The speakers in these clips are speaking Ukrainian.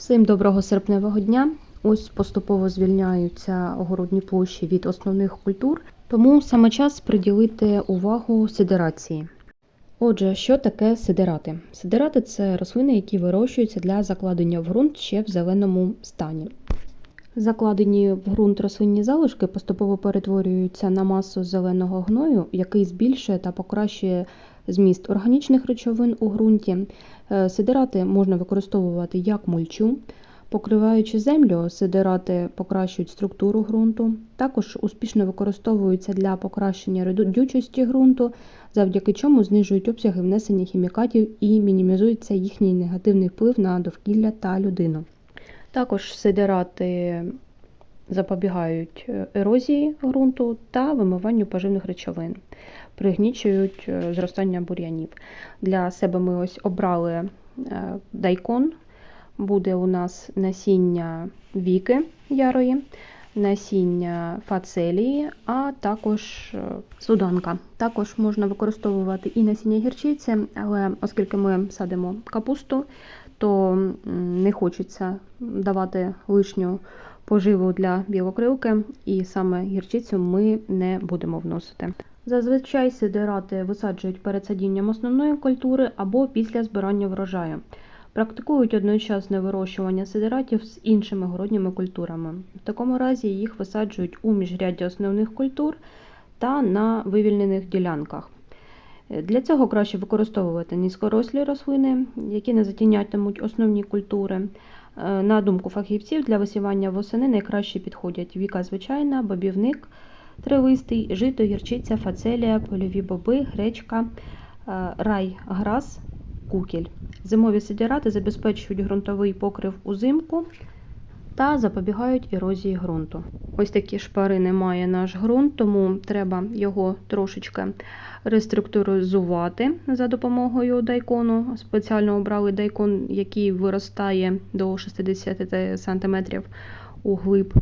Всім доброго серпневого дня. Ось поступово звільняються огородні площі від основних культур, тому саме час приділити увагу сидерації. Отже, що таке сидерати? Сидерати це рослини, які вирощуються для закладення в ґрунт ще в зеленому стані. Закладені в ґрунт рослинні залишки поступово перетворюються на масу зеленого гною, який збільшує та покращує зміст органічних речовин у ґрунті. Е, Сидерати можна використовувати як мульчу. Покриваючи землю, сидерати покращують структуру ґрунту. Також успішно використовуються для покращення родючості ґрунту, завдяки чому знижують обсяги внесення хімікатів і мінімізується їхній негативний вплив на довкілля та людину. Також сидерати запобігають е, ерозії ґрунту та вимиванню поживних речовин, пригнічують е, зростання бур'янів. Для себе ми ось обрали е, дайкон. Буде у нас насіння віки ярої, насіння фацелії, а також суданка. Також можна використовувати і насіння гірчиці, але оскільки ми садимо капусту, то не хочеться давати лишню поживу для білокрилки, і саме гірчицю ми не будемо вносити. Зазвичай сидерати висаджують перед садінням основної культури або після збирання врожаю. Практикують одночасне вирощування сидератів з іншими городніми культурами. В такому разі їх висаджують у міжрядді основних культур та на вивільнених ділянках. Для цього краще використовувати низькорослі рослини, які не затінятимуть основні культури. Е, На думку фахівців, для висівання восени найкраще підходять віка звичайна, бобівник, тривистий, жито, гірчиця, фацелія, польові боби, гречка, е, рай, грас, кукіль. Зимові сидірати забезпечують ґрунтовий покрив узимку та запобігають ерозії ґрунту. Ось такі шпарини має наш ґрунт, тому треба його трошечки реструктуризувати за допомогою дайкону. Спеціально обрали дайкон, який виростає до 60 см у глиб.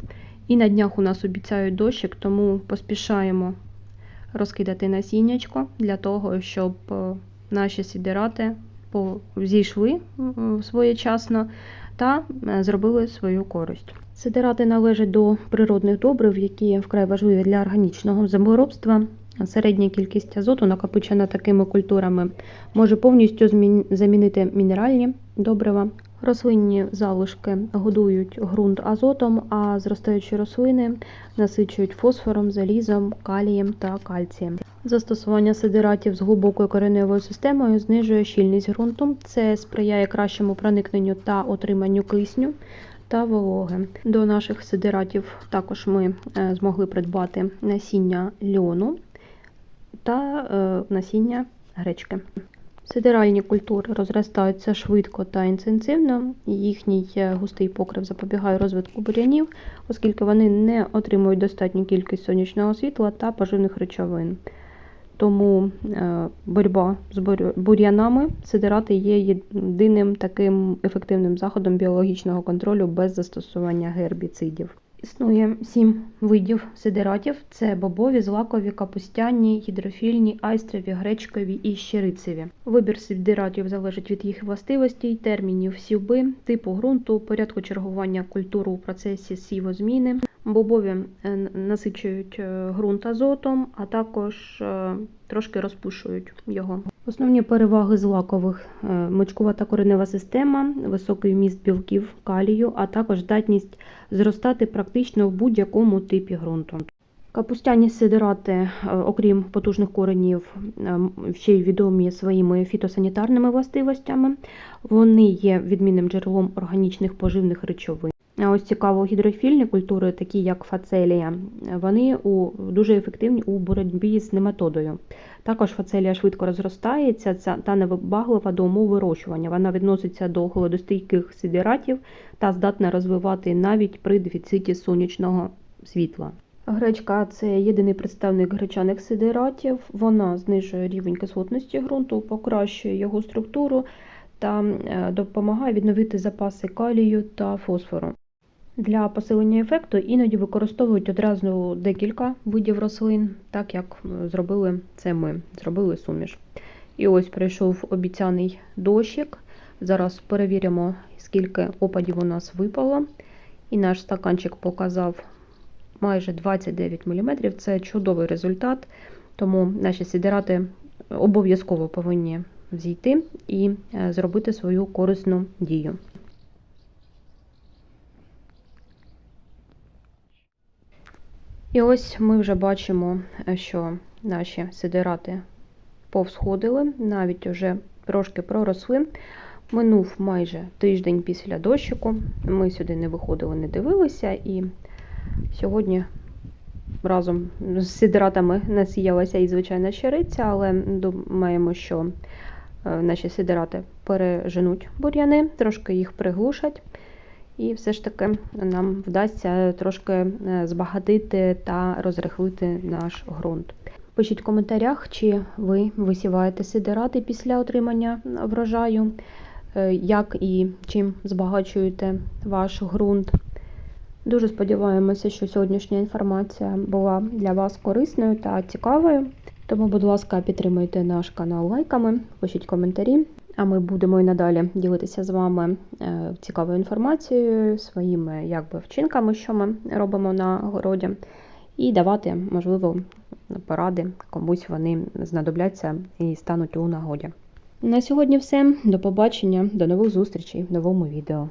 І на днях у нас обіцяють дощик, тому поспішаємо розкидати насіннячко для того, щоб е, наші сідирати зійшли своєчасно та е, зробили свою користь. Сидирати належать до природних добрив, які вкрай важливі для органічного землеробства. Середня кількість азоту, накопичена такими культурами, може повністю змін- замінити мінеральні добрива. Рослинні залишки годують ґрунт азотом, а зростаючі рослини насичують фосфором, залізом, калієм та кальцієм. Застосування сидиратів з глибокою кореневою системою знижує щільність ґрунту. Це сприяє кращому проникненню та отриманню кисню та вологи. До наших сидиратів також ми е, змогли придбати насіння льону та е, насіння гречки. Сидеральні культури розростаються швидко та інтенсивно. Їхній е, густий покрив запобігає розвитку бур'янів, оскільки вони не отримують достатню кількість сонячного світла та поживних речовин. Тому е, боротьба з бур'янами сидирати є єдиним таким ефективним заходом біологічного контролю без застосування гербіцидів. Існує сім видів сидиратів: це бобові, злакові, капустяні, гідрофільні, айстрові, гречкові і щирицеві. Вибір сидиратів залежить від їх властивостей, термінів сівби, типу ґрунту, порядку чергування культур у процесі сівозміни. Бобові е, насичують е, ґрунт азотом, а також е, трошки розпушують його. Основні переваги злакових е, мочкувата коренева система, високий вміст білків, калію, а також здатність зростати практично в будь-якому типі ґрунту. Капустяні сидирати, е, окрім потужних коренів, е, ще й відомі своїми фітосанітарними властивостями. Вони є відмінним джерелом органічних поживних речовин. А ось цікаво, гідрофільні культури, такі як фацелія, вони у, дуже ефективні у боротьбі з нематодою. Також фацелія швидко розростається та невибаглива до умов вирощування. Вона відноситься до холодостійких сидератів та здатна розвивати навіть при дефіциті сонячного світла. Гречка це єдиний представник гречаних сидератів. Вона знижує рівень кислотності ґрунту, покращує його структуру та е, допомагає відновити запаси калію та фосфору. Для посилення ефекту іноді використовують одразу декілька видів рослин, так як зробили це ми, зробили суміш. І ось прийшов обіцяний дощик. Зараз перевіримо, скільки опадів у нас випало. І наш стаканчик показав майже 29 мм. Це чудовий результат, тому наші сидирати обов'язково повинні взійти і е, зробити свою корисну дію. І ось ми вже бачимо, е, що наші сидирати повсходили, навіть вже трошки проросли. Минув майже тиждень після дощику. Ми сюди не виходили, не дивилися, і сьогодні разом з сидиратами насіялася і звичайна щириця, але думаємо, що е, наші сидирати переженуть бур'яни, трошки їх приглушать. І все ж таки нам вдасться трошки е, збагатити та розрихлити наш ґрунт. Пишіть в коментарях, чи ви висіваєте сидирати після отримання врожаю, е, як і чим збагачуєте ваш ґрунт. Дуже сподіваємося, що сьогоднішня інформація була для вас корисною та цікавою. Тому, будь ласка, підтримуйте наш канал лайками, пишіть коментарі, а ми будемо і надалі ділитися з вами е, цікавою інформацією, своїми якби, вчинками, що ми робимо на городі, і давати, можливо, поради комусь вони знадобляться і стануть у нагоді. На сьогодні все. До побачення, до нових зустрічей в новому відео.